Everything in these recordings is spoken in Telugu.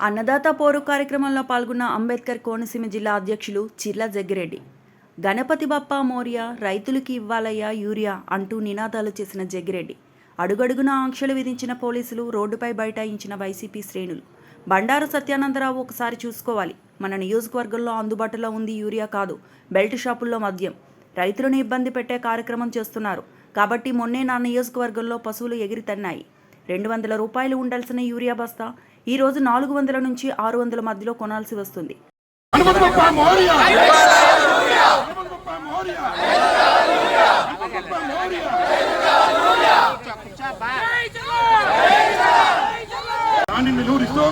అన్నదాత పోరు కార్యక్రమంలో పాల్గొన్న అంబేద్కర్ కోనసీమ జిల్లా అధ్యక్షులు చిర్ల జగ్గిరెడ్డి. గణపతి బప్ప మోరియా రైతులకి ఇవ్వాలయ్యా యూరియా అంటూ నినాదాలు చేసిన జగ్గిరెడ్డి. అడుగడుగున ఆంక్షలు విధించిన పోలీసులు రోడ్డుపై బైఠాయించిన వైసీపీ శ్రేణులు. బండారు సత్యానందరావు ఒకసారి చూసుకోవాలి. మన నియోజకవర్గంలో అందుబాటులో ఉంది యూరియా కాదు బెల్ట్ షాపుల్లో మద్యం. రైతులను ఇబ్బంది పెట్టే కార్యక్రమం చేస్తున్నారు. కాబట్టి మొన్నే నా నియోజకవర్గంలో పశువులు ఎగిరి తన్నాయి. రెండు వందల రూపాయలు ఉండాల్సిన యూరియా బస్తా ఈ రోజు నాలుగు వందల నుంచి ఆరు వందల మధ్యలో కొనాల్సి వస్తుంది. దాన్ని నిలువరిస్తూ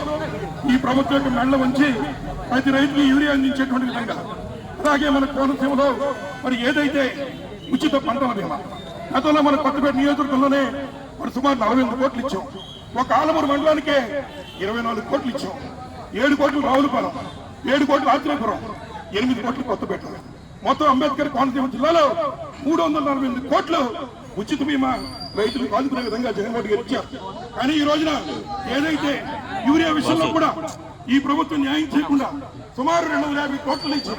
ఈ ప్రభుత్వం యొక్క మెళ్ళ ఉంచి ప్రతి రైతుకి యూరియా అందించేటువంటి విధంగా. అలాగే మన కోనసీమలో మరి ఏదైతే ఉచిత పంటల బీమా గతంలో మన కొత్తపేట నియోజకవర్గంలోనే మరి సుమారు నలభై ఎనిమిది కోట్లు ఇచ్చాం. ఒక ఆలమూరు మండలానికే ఇరవై నాలుగు కోట్లు ఇచ్చాం. ఏడు కోట్లు రావులపాలెం ఏడు కోట్లు ఆత్రేయపురం ఎనిమిది కోట్లు కొత్తపేట. మొత్తం అంబేద్కర్ కోనసీమ జిల్లాలో మూడు వందల నలభై ఎనిమిది కోట్లు ఉచిత బీమా రైతులకు ఆదుకునే విధంగా జగన్మోహన్ గారు ఇచ్చారు. కానీ ఈ రోజున ఏదైతే యూరియా విషయంలో కూడా ఈ ప్రభుత్వం న్యాయం చేయకుండా సుమారు రెండు వందల యాభై కోట్లు నుంచి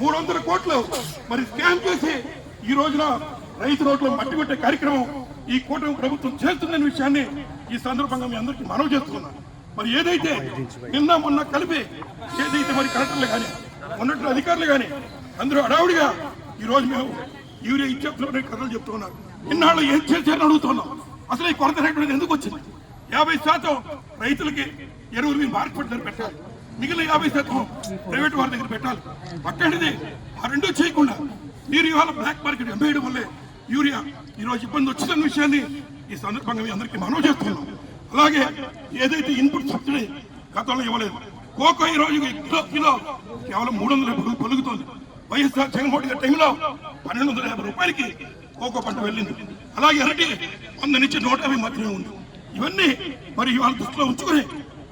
మూడు వందల కోట్లు మరి స్కామ్ చేసి ఈ రోజున రైతు రోడ్లో మట్టి కొట్టే కార్యక్రమం ఈ కూటమి ప్రభుత్వం చేస్తుందనే విషయాన్ని ఈ సందర్భంగా మీ అందరికీ మనవి చేస్తున్నాను. మరి ఏదైతే నిన్న మొన్న కలిపి ఏదైతే మరి కలెక్టర్లు కానీ ఉన్నట్టు అధికారులు కానీ అందరూ అడావుడిగా ఈ రోజు మేము యూరియా ఇచ్చే కథలు చెప్తున్నారు. ఇన్నాళ్ళు ఏం చేశారని అడుగుతున్నాం. అసలు ఈ కొరత అనేటువంటిది ఎందుకు వచ్చింది? యాభై శాతం రైతులకి ఎరువులు మీ మార్కెట్ దగ్గర పెట్టాలి. మిగిలిన యాభై శాతం ప్రైవేట్ వారి దగ్గర పెట్టాలి. అక్కడిది ఆ రెండూ చేయకుండా మీరు ఇవాళ బ్లాక్ మార్కెట్ అమ్మేయడం వల్లే యూరియా ఈ రోజు ఇబ్బంది వచ్చిన విషయాన్ని ఈ సందర్భంగా మీ అందరికీ మనవి చేస్తున్నాం. అలాగే ఏదైతే ఇన్పుట్ సబ్సిడీ గతంలో ఇవ్వలేదు కోకో ఈ రోజు కిలో కిలో కేవలం మూడు వందల యాభై రూపాయలు వైఎస్ఆర్ జగన్మోహన్ గారి టైంలో పన్నెండు వందల యాభై రూపాయలకి కోకో పంట వెళ్ళింది. అలాగే అరటి వంద నుంచి నూట యాభై మాత్రమే ఉంది. ఇవన్నీ మరి ఇవాళ దృష్టిలో ఉంచుకొని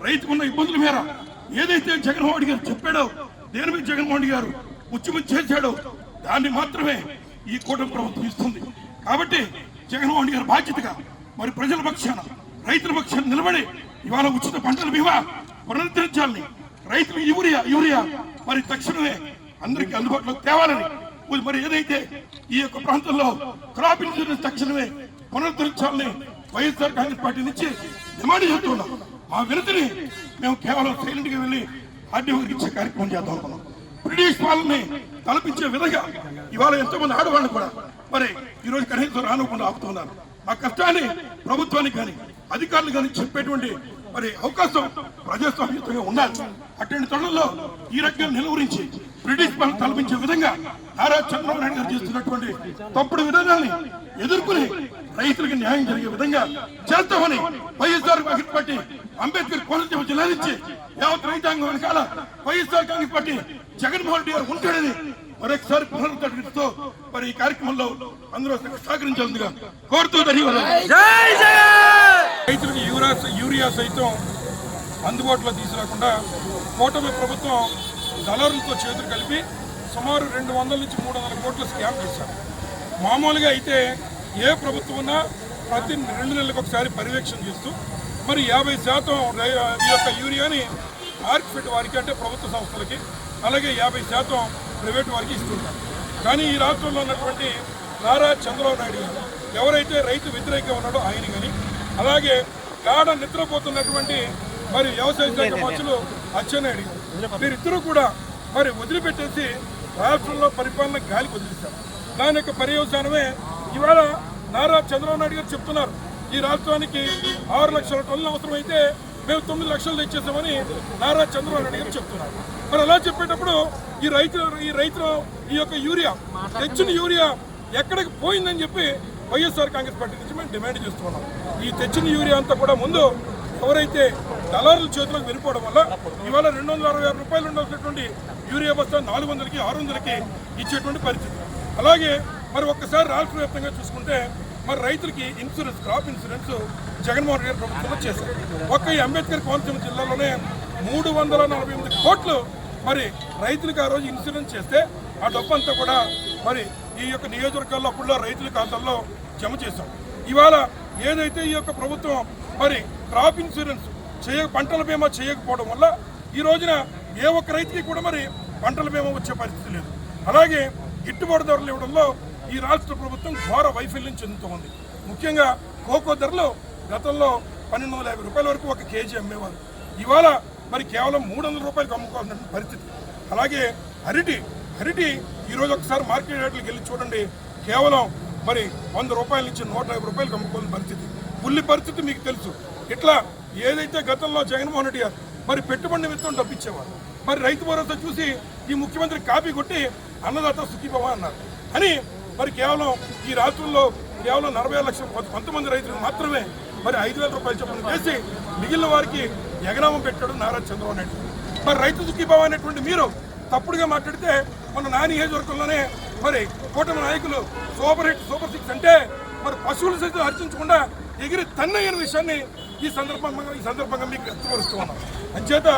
రైతుకున్న ఇబ్బందుల మేర ఏదైతే జగన్మోహన్ గారు చెప్పాడో దేని మీద జగన్మోహన్ గారు ముచ్చిముచ్చి చేశాడో దాన్ని మాత్రమే ఈ కూటమి ప్రభుత్వం ఇస్తుంది. కాబట్టి జగన్మోహన్ గారి బాధ్యతగా మరి ప్రజల పక్షాన రైతుల పక్షాన నిలబడి ఇవాళ ఉచిత పంటల బీమా పునరుద్ధరించాలని రైతులు యూరియా యూరియా మరి తక్షణమే అందరికీ అందుబాటులోకి తేవాలని మరి ఏదైతే ఈ యొక్క ప్రాంతంలో క్రాప్ ఇన్సూరెన్స్ తక్షణమే పునరుద్ధరించాలని వైఎస్ఆర్ కాంగ్రెస్ పార్టీ నుంచి డిమాండ్ చేస్తున్నాం ఆ వినతిని మేము కేవలం సైలెంట్గా వెళ్ళి ఆర్డీఓకి ఇచ్చే కార్యక్రమం చేద్దాం అనుకున్నాం. బ్రిటిష్ పాలనని తలపించే విధంగా ఇవాళ ఎంతోమంది ఆడవాళ్ళు కూడా మరి ఈ రోజు కనీసం రానుకుండా ఆపుతున్నారు ఆ కష్టాన్ని ప్రభుత్వానికి కానీ అధికారులు కానీ చెప్పేటువంటి మరి అవకాశం ప్రజాస్వామ్యంగా ఉండాలి అటువంటి తరుణంలో ఈ రకంగా నిలువరించి బ్రిటిష్ పాలన తలపించే విధంగా నారా చంద్రబాబు నాయుడు గారు చేస్తున్నటువంటి తప్పుడు విధానాన్ని ఎదుర్కొని రైతులకు న్యాయం జరిగే విధంగా చేస్తామని YSR Congress party Ambedkar Konaseema జిల్లా నుంచి యావత్ రైతాంగం వెనకాల YSR Congress party Jaganmohan Reddy గారు ఉంటాడని మరొకసారి పునరుద్ధరణతో మరి ఈ కార్యక్రమంలో అందరూ సహకరించాల్సిందిగా కోరుతూ ధన్యవాదాలు. రైతులకు యూరియా యూరియా సైతం అందుబాటులో తీసుకురాకుండా కూటమి ప్రభుత్వం దళారులతో చేతులు కలిపి సుమారు రెండు వందల నుంచి మూడు వందల కోట్ల స్కామ్ చేశారు. మామూలుగా అయితే ఏ ప్రభుత్వం ఉన్నా ప్రతి రెండు నెలలకు ఒకసారి పర్యవేక్షణ చేస్తూ మరి యాభై శాతం ఈ యొక్క యూరియాని మార్కెట్ వారికి అంటే ప్రభుత్వ సంస్థలకి అలాగే యాభై శాతం ప్రైవేట్ వారికి ఇస్తుంటారు. కానీ ఈ రాష్ట్రంలో ఉన్నటువంటి నారా చంద్రబాబు నాయుడు గారు ఎవరైతే రైతు వ్యతిరేకంగా ఉన్నాడో ఆయన కానీ అలాగే గాఢ నిద్రపోతున్నటువంటి మరి వ్యవసాయ శాఖ మంత్రులు అచ్చెన్నాయుడు గారు వీరిద్దరూ కూడా మరి వదిలిపెట్టేసి రాష్ట్రంలో పరిపాలన గాలికి వదిలేశారు. దాని యొక్క పర్యవసానమే ఇవాళ నారా చంద్రబాబు నాయుడు గారు చెప్తున్నారు ఈ రాష్ట్రానికి ఆరు లక్షల టన్నులు అవసరమైతే మేము తొమ్మిది లక్షలు తెచ్చేసామని నారా చంద్రబాబు నాయుడు గారు చెప్తున్నారు. మరి అలా చెప్పేటప్పుడు ఈ రైతులు ఈ రైతులు ఈ యొక్క యూరియా తెచ్చిన యూరియా ఎక్కడికి పోయిందని చెప్పి వైఎస్ఆర్ కాంగ్రెస్ పార్టీ నుంచి మేము డిమాండ్ చేస్తున్నాం. ఈ తెచ్చిన యూరియా అంతా కూడా ముందు ఎవరైతే దళారుల చేతులకు వెళ్ళిపోవడం వల్ల ఇవాళ రెండు వందల అరవై ఆరు రూపాయలు ఉండాల్సినటువంటి యూరియా బస్తా నాలుగు వందలకి ఆరు వందలకి ఇచ్చేటువంటి పరిస్థితి. అలాగే మరి ఒక్కసారి రాష్ట్ర వ్యాప్తంగా చూసుకుంటే మరి రైతులకి insurance crop insurance Jaganmohan Reddy ప్రభుత్వంలో చేశారు. ఒక్క ఈ అంబేద్కర్ కోనసీమ జిల్లాలోనే మూడు వందల నలభై ఎనిమిది కోట్లు మరి రైతులకు ఆ రోజు ఇన్సూరెన్స్ చేస్తే ఆ డబ్బు అంతా కూడా మరి ఈ యొక్క నియోజకవర్గాల్లో అప్పుడులో రైతుల ఖాతాల్లో జమ చేశాం. ఇవాళ ఏదైతే ఈ యొక్క ప్రభుత్వం మరి క్రాప్ ఇన్సూరెన్స్ చేయ పంటల బీమా చేయకపోవడం వల్ల ఈ రోజున ఏ ఒక్క రైతుకి కూడా మరి పంటల బీమా వచ్చే పరిస్థితి లేదు. అలాగే గిట్టుబాటు ధరలు ఇవ్వడంలో ఈ రాష్ట్ర ప్రభుత్వం ఘోర వైఫల్యం చెందుతోంది. ముఖ్యంగా కోకో ధరలు గతంలో పన్నెండు వందల యాభై రూపాయల వరకు ఒక కేజీ అమ్మేవారు. ఇవాళ మరి కేవలం మూడు వందల రూపాయలకు అమ్ముకోవాల్సిన పరిస్థితి. అలాగే అరటి అరటి ఈరోజు ఒకసారి మార్కెట్ రేట్లకు వెళ్ళి చూడండి. కేవలం మరి వంద రూపాయల నుంచి నూట యాభై రూపాయలకు అమ్ముకోవాల్సిన పరిస్థితి. ఉల్లి పరిస్థితి మీకు తెలుసు. ఇట్లా ఏదైతే గతంలో జగన్మోహన్ రెడ్డి గారు మరి పెట్టుబడి నిమిత్తం డబ్బిచ్చేవారు మరి రైతు భరోసా చూసి ఈ ముఖ్యమంత్రి కాపీ కొట్టి అన్నదాత సుఖీభవ అన్నారు. అని మరి కేవలం ఈ రాష్ట్రంలో కేవలం నలభై లక్షల కొంత- కొంతమంది రైతులకు మాత్రమే మరి ఐదు వేల రూపాయలు చొప్పున చేసి మిగిలిన వారికి ఎగనామం పెట్టాడు నారా చంద్రబాబు నాయుడు. మరి రైతు దుఃఖీభావం అనేటువంటి మీరు తప్పుడుగా మాట్లాడితే మన నా నియోజకవర్గంలోనే మరి కూటమి నాయకులు సూపర్ హిట్ సూపర్ సిక్స్ అంటే మరి పశువులు సైతం హర్చించకుండా ఎగిరి తన్నయ్యని విషయాన్ని ఈ సందర్భంగా ఈ సందర్భంగా మీకు వ్యక్తపరుస్తూ ఉన్నాం. అంచేత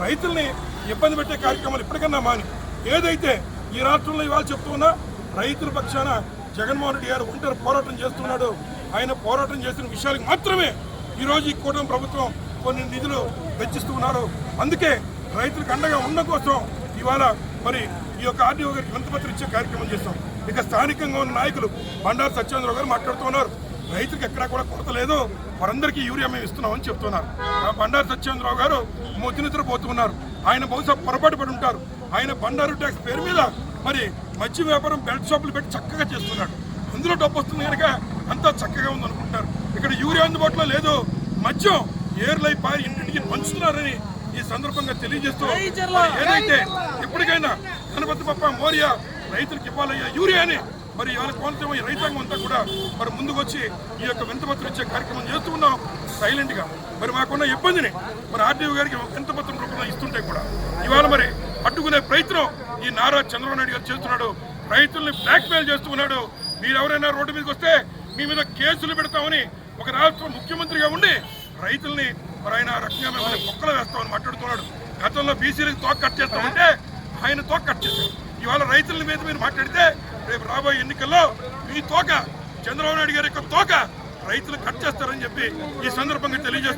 రైతుల్ని ఇబ్బంది పెట్టే కార్యక్రమాలు ఇప్పటికన్నా మాని. ఏదైతే ఈ రాష్ట్రంలో ఇవాళ చెప్తున్నా రైతుల పక్షాన జగన్మోహన్ రెడ్డి గారు ఒంటరి పోరాటం చేస్తున్నాడు. ఆయన పోరాటం చేసిన విషయాలకు మాత్రమే ఈరోజు ఈ కూటమి ప్రభుత్వం కొన్ని నిధులు వెచ్చిస్తున్నారు అందుకే రైతులకు అండగా ఉన్న కోసం ఇవాళ మరి ఈ యొక్క ఆర్డీఓ గారికి వినతిపత్రం ఇచ్చే కార్యక్రమం చేస్తాం. ఇక స్థానికంగా ఉన్న నాయకులు బండారు సత్యేంద్రరావు గారు మాట్లాడుతున్నారు. రైతులకు ఎక్కడా కూడా కొరత లేదు. వారందరికీ యూరియా మేము ఇస్తున్నామని చెప్తున్నారు. బండారు సత్యేంద్రరావు గారు నిద్ర పోతున్నారు ఆయన బహుశా పొరపాటు పడి ఉంటారు. ఆయన బండారు ట్యాక్స్ పేరు మీద మరి మద్య వ్యాపారం బెల్ట్ షాపులు పెట్టి చక్కగా చేస్తున్నాడు. అందులో డబ్బు వస్తుంది కనుక అంతా చక్కగా ఉంది అనుకుంటారు ఇక్కడ యూరియా అందుబాటులో లేదు. మద్యం ఏర్లై పారి ఇంటింటికి పంచుతున్నారని ఈ సందర్భంగా తెలియజేస్తూ ఏదైతే ఎప్పటికైనా గణపతి పప్ప మోరియా రైతులకు ఇవ్వాలయ్యా యూరియాని మరి ఇవాళ కోనసీమ ఈ రైతాంగం అంతా కూడా మరి ముందుకొచ్చి ఈ యొక్క వింతపత్రం ఇచ్చే కార్యక్రమం చేస్తున్నాం సైలెంట్గా మరి మాకున్న ఇబ్బందిని మరి ఆర్డీఓ గారికి వింతపత్రం రూపంలో ఇస్తుంటే కూడా ఇవాళ మరి అడ్డుకునే ప్రయత్నం ఈ నారా చంద్రబాబు నాయుడు గారు చేస్తున్నాడు. రైతుల్ని బ్లాక్ చేస్తున్నాడు చేస్తూ మీరు ఎవరైనా రోడ్డు మీదకి వస్తే మీ మీద కేసులు పెడతామని ఒక రాష్ట్ర ముఖ్యమంత్రిగా ఉండి రైతుల్ని మరి ఆయన రకంగా మిమ్మల్ని వేస్తామని మాట్లాడుతున్నాడు. గతంలో బీసీలకు తోక కట్ చేస్తామంటే ఆయన తోక కట్ చేశారు ఇవాళ రైతుల మీద మీరు మాట్లాడితే రేపు రాబోయే ఎన్నికల్లో మీ తోక చంద్రబాబు నాయుడు గారి యొక్క తోక రైతులు కట్ చేస్తారని చెప్పి ఈ సందర్భంగా తెలియజేస్తూ